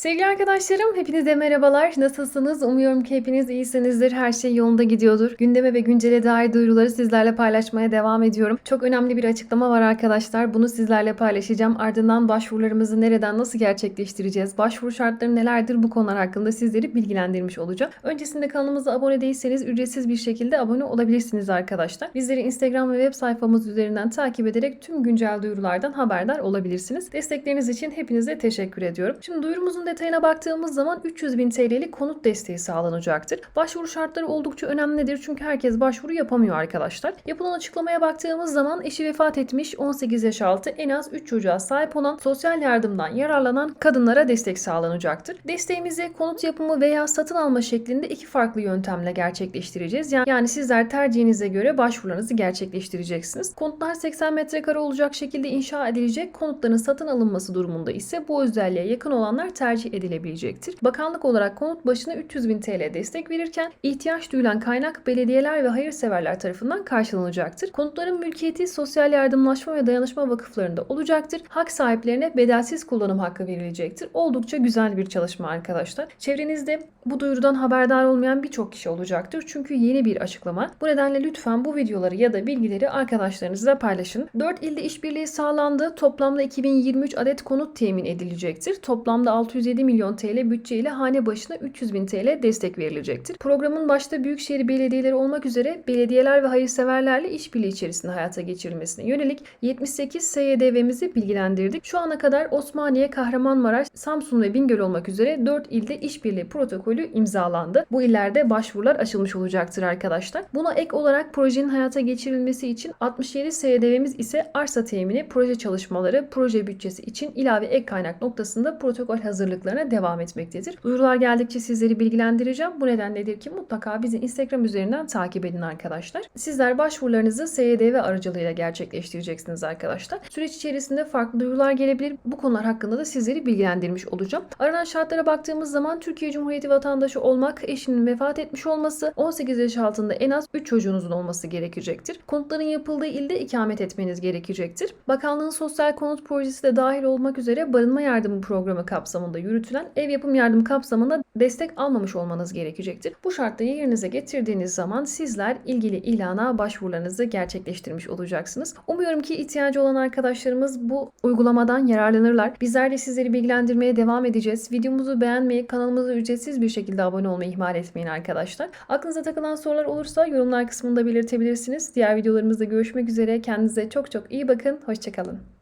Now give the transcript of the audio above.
Sevgili arkadaşlarım, hepinize merhabalar. Nasılsınız? Umuyorum ki hepiniz iyisinizdir. Her şey yolunda gidiyordur. Gündeme ve güncele dair duyuruları sizlerle paylaşmaya devam ediyorum. Çok önemli bir açıklama var arkadaşlar. Bunu sizlerle paylaşacağım. Ardından başvurularımızı nereden nasıl gerçekleştireceğiz? Başvuru şartları nelerdir? Bu konular hakkında sizleri bilgilendirmiş olacağım. Öncesinde kanalımıza abone değilseniz ücretsiz bir şekilde abone olabilirsiniz arkadaşlar. Bizleri Instagram ve web sayfamız üzerinden takip ederek tüm güncel duyurulardan haberdar olabilirsiniz. Destekleriniz için hepinize teşekkür ediyorum. Şimdi duyurumuzun detayına baktığımız zaman 300 bin TL'lik konut desteği sağlanacaktır. Başvuru şartları oldukça önemlidir çünkü herkes başvuru yapamıyor arkadaşlar. Yapılan açıklamaya baktığımız zaman eşi vefat etmiş 18 yaş altı en az 3 çocuğa sahip olan sosyal yardımdan yararlanan kadınlara destek sağlanacaktır. Desteğimizi konut yapımı veya satın alma şeklinde iki farklı yöntemle gerçekleştireceğiz. Yani, sizler tercihinize göre başvurularınızı gerçekleştireceksiniz. Konutlar 80 metrekare olacak şekilde inşa edilecek. Konutların satın alınması durumunda ise bu özelliğe yakın olanlar tercih edilebilecektir. Bakanlık olarak konut başına 300 bin TL destek verirken ihtiyaç duyulan kaynak belediyeler ve hayırseverler tarafından karşılanacaktır. Konutların mülkiyeti sosyal yardımlaşma ve dayanışma vakıflarında olacaktır. Hak sahiplerine bedelsiz kullanım hakkı verilecektir. Oldukça güzel bir çalışma arkadaşlar. Çevrenizde bu duyurudan haberdar olmayan birçok kişi olacaktır. Çünkü yeni bir açıklama. Bu nedenle lütfen bu videoları ya da bilgileri arkadaşlarınızla paylaşın. 4 ilde işbirliği sağlandı. Toplamda 2023 adet konut temin edilecektir. Toplamda 607 milyon TL bütçe ile hane başına 300 bin TL destek verilecektir. Programın başta büyükşehir belediyeleri olmak üzere belediyeler ve hayırseverlerle işbirliği içerisinde hayata geçirilmesine yönelik 78 SYDV'mizi bilgilendirdik. Şu ana kadar Osmaniye, Kahramanmaraş, Samsun ve Bingöl olmak üzere 4 ilde işbirliği protokolü imzalandı. Bu illerde başvurular açılmış olacaktır arkadaşlar. Buna ek olarak projenin hayata geçirilmesi için 67 SYDV'miz ise arsa temini, proje çalışmaları, proje bütçesi için ilave ek kaynak noktasında protokol hazırlıklarına devam etmektedir. Duyurular geldikçe sizleri bilgilendireceğim. Bu nedenledir ki mutlaka bizi Instagram üzerinden takip edin arkadaşlar. Sizler başvurularınızı SYDV aracılığıyla gerçekleştireceksiniz arkadaşlar. Süreç içerisinde farklı duyurular gelebilir. Bu konular hakkında da sizleri bilgilendirmiş olacağım. Aranan şartlara baktığımız zaman Türkiye Cumhuriyeti vatandaşı olmak, eşinin vefat etmiş olması, 18 yaş altında en az 3 çocuğunuzun olması gerekecektir. Konutların yapıldığı ilde ikamet etmeniz gerekecektir. Bakanlığın sosyal konut projesi de dahil olmak üzere barınma yardımı programı kapsamında yürütülen ev yapım yardımı kapsamında destek almamış olmanız gerekecektir. Bu şartları yerinize getirdiğiniz zaman sizler ilgili ilana başvurularınızı gerçekleştirmiş olacaksınız. Umuyorum ki ihtiyacı olan arkadaşlarımız bu uygulamadan yararlanırlar. Bizler de sizleri bilgilendirmeye devam edeceğiz. Videomuzu beğenmeyi, kanalımıza ücretsiz bir şekilde abone olmayı ihmal etmeyin arkadaşlar. Aklınıza takılan sorular olursa yorumlar kısmında belirtebilirsiniz. Diğer videolarımızda görüşmek üzere. Kendinize çok çok iyi bakın. Hoşçakalın.